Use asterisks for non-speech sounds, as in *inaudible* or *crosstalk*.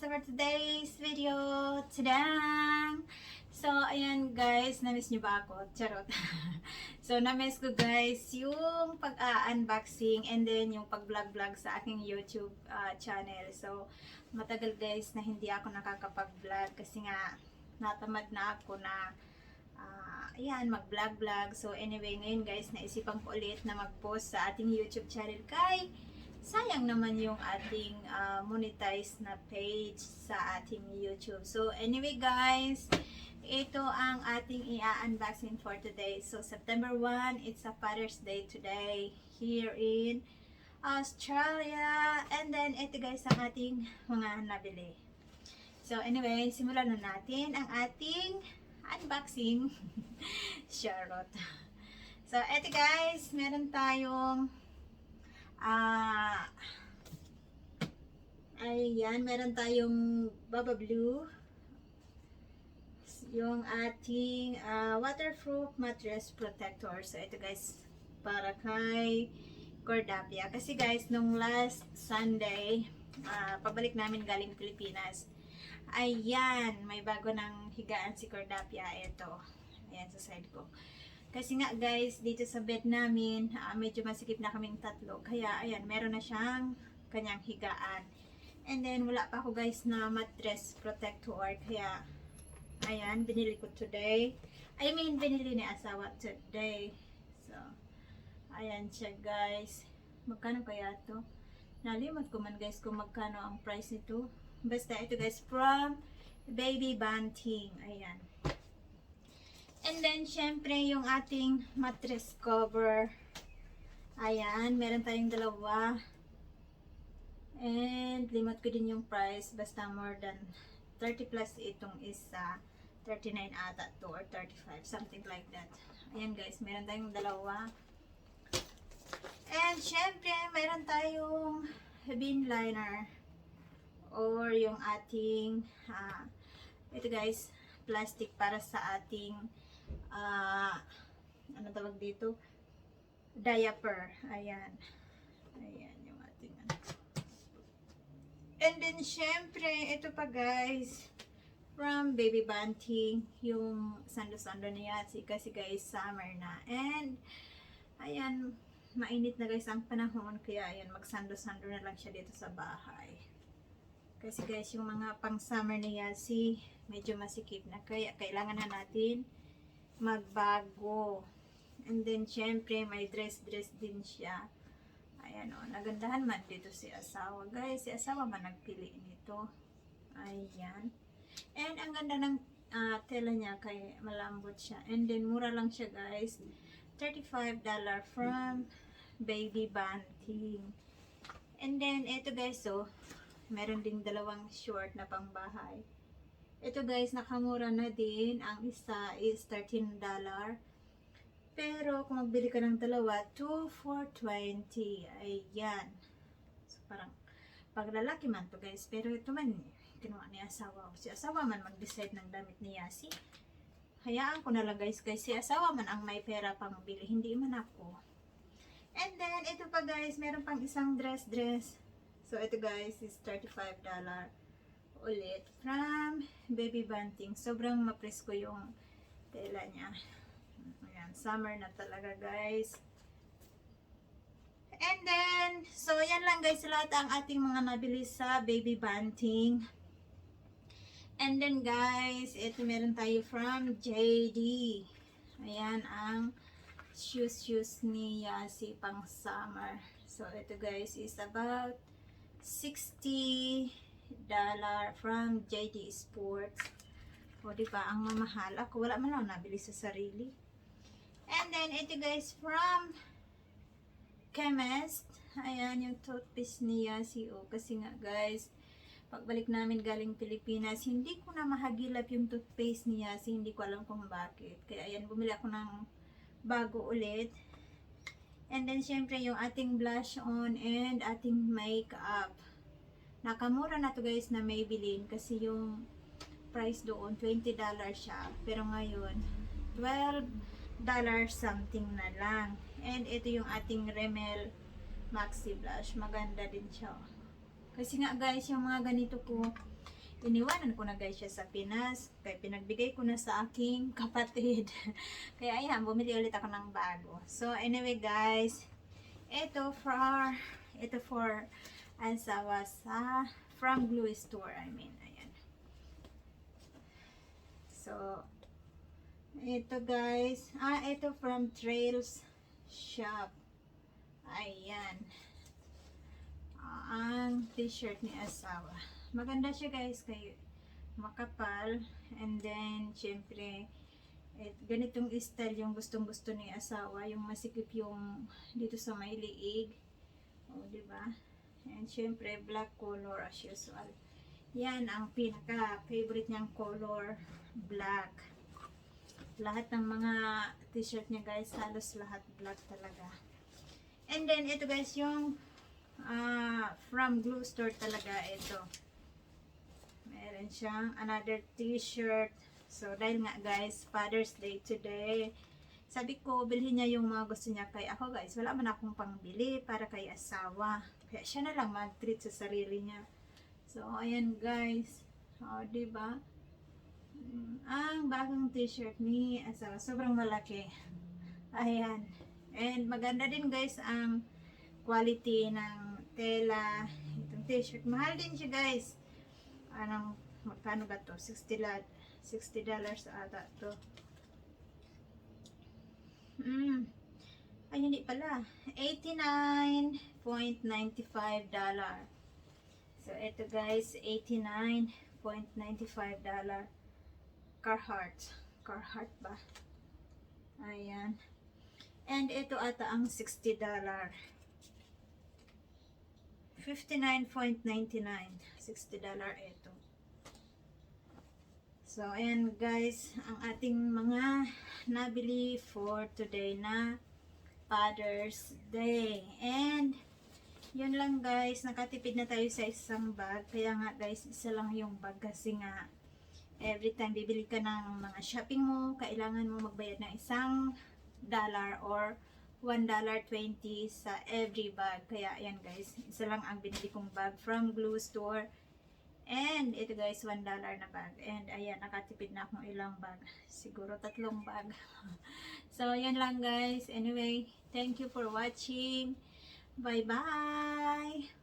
for today's video. Tadang! So, ayan guys, na-miss nyo ba ako? Charot. *laughs* so, na-miss ko guys yung pag-unboxing and then yung pag-vlog-vlog sa aking YouTube ah, channel. So, matagal guys na hindi ako nakakapag-vlog kasi nga natamad na ako na ah, ayan, mag-vlog-vlog. So, anyway, ngayon guys, naisipan ko ulit na mag-post sa ating YouTube channel kay sayang naman yung ating ah, monetized na page sa ating YouTube. So, anyway guys, ito ang ating i-unboxing for today. So, September 1, it's a Father's Day today here in Australia. And then, ito guys ang ating mga nabili. So, anyway, simulan na natin ang ating unboxing. *laughs* Charlotte. So, ito guys, meron tayong Ah, ayan, meron tayong Baba Blue. Yung ating ah, waterproof mattress protector. So, ito guys, para kay Cordapia. Kasi guys, nung last Sunday, ah, pabalik namin galing Pilipinas. Ayan, may bago ng higaan si Cordapia. Ito. Ayan, sa side ko. Kasi nga guys, dito sa bed namin, ah, medyo masikip na kaming tatlo. Kaya ayan, meron na siyang kanyang higaan. And then wala pa ako guys na mattress protector. Kaya ayan, binili ko today. I mean, binili ni asawa today. So, ayan siya guys. Magkano kaya to? Nalimot ko man guys kung magkano ang price nito. Basta ito guys, from Baby Banting. Ayan. And then, syempre, yung ating mattress cover. Ayan, meron tayong dalawa. And, limot ko din yung price. Basta more than 30 plus itong isa. 39 ata to or 35. Something like that. Ayan guys, meron tayong dalawa. And, syempre, meron tayong bin liner. Or yung ating, ah, ito guys, plastic para sa ating ah ano tawag dito? Diaper. Ayan. Ayan yung ating ano. And then, syempre, ito pa guys, from Baby Banting, yung sando-sando na yatsi kasi guys, summer na. And, ayan, mainit na guys ang panahon, kaya ayan, magsando-sando na lang siya dito sa bahay. Kasi guys, yung mga pang summer na yatsi, medyo masikip na, kaya kailangan na natin magbago. And then, syempre, may dress-dress din siya. Ayan o, nagandahan man dito si asawa. Guys, si asawa man nagpili nito. Ayan. And ang ganda ng ah, tela niya, kay malambot siya. And then, mura lang siya guys. $35 from Baby Banting. And then, ito guys, so, meron ding dalawang short na pangbahay. Ito guys, nakamura na din. Ang isa is $13. Pero kung magbili ka ng dalawa, 2 for 20. Ayan. So parang pag lalaki man to guys. Pero ito man, kinuha ni asawa. ko. Si asawa man mag-decide ng damit ni Yasi. Hayaan ko na lang guys. Guys, si asawa man ang may pera pang bili. Hindi man ako. And then, ito pa guys, meron pang isang dress-dress. So, ito guys is $35 ulit from Baby Banting. Sobrang mapresko yung tela niya. Ayan, summer na talaga guys. And then, so yan lang guys lahat ang ating mga nabili sa Baby Banting. And then guys, ito meron tayo from JD. Ayan ang shoes shoes ni Yasi pang summer. So ito guys is about 60 dollar from JD Sports. O di ba ang mamahal ako wala man lang nabili sa sarili. And then ito guys from Chemist. Ayan yung toothpaste ni Yasi o kasi nga guys pagbalik namin galing Pilipinas, hindi ko na mahagilap yung toothpaste ni Yasi. Hindi ko alam kung bakit. Kaya ayan, bumili ako ng bago ulit. And then, syempre, yung ating blush on and ating makeup. Nakamura na to guys na Maybelline kasi yung price doon, $20 siya. Pero ngayon, $12 something na lang. And ito yung ating Rimmel Maxi Blush. Maganda din siya. Kasi nga guys, yung mga ganito ko, iniwanan ko na guys siya sa Pinas. Kaya pinagbigay ko na sa aking *laughs* kapatid. Kaya ayan, bumili ulit ako ng bago. So anyway guys, ito for, ito for asawa sa from Glue Store. I mean, ayan. So, ito guys, ah, ito from Trails Shop. Ayan. Ang t-shirt ni asawa. Maganda siya guys, kay makapal. And then, syempre, eh, ganitong style yung gustong gusto ni asawa. Yung masikip yung dito sa may liig. O, di ba? And syempre, black color as usual. Yan ang pinaka-favorite niyang color, black. Lahat ng mga t-shirt niya guys, halos lahat black talaga. And then, ito guys, yung ah, from Glue Store talaga, ito. Meron siyang another t-shirt. So, dahil nga guys, Father's Day today, sabi ko, bilhin niya yung mga gusto niya kay ako guys. Wala man akong pangbili para kay asawa. Kaya siya na lang mag-treat sa sarili niya. So, ayan guys. O, di ba? Mm, Ang bagong t-shirt ni asawa. Sobrang malaki. Ayan. And maganda din guys ang quality ng tela. Itong t-shirt. Mahal din siya guys. Anong, magkano ba to? 60 lat. 60 dollars ata to. Mm. Ay, hindi pala. 89.95 dollar. So, ito guys, 89.95 dollar. Carhartt. Carhartt ba? Ayan. And ito ata ang 60 dollar. 59.99. 60 dollar ito. So, ayan guys, ang ating mga nabili for today na Father's Day. And, yun lang guys, nakatipid na tayo sa isang bag. Kaya nga guys, isa lang yung bag kasi nga every time bibili ka ng mga shopping mo, kailangan mo magbayad ng isang dollar or $1.20 sa every bag. Kaya ayan guys, isa lang ang binili kong bag from Glue Store. And ito guys, $1 na bag. And ayan, nakatipid na akong ilang bag. Siguro tatlong bag. *laughs* so, yan lang guys. Anyway, thank you for watching. Bye-bye!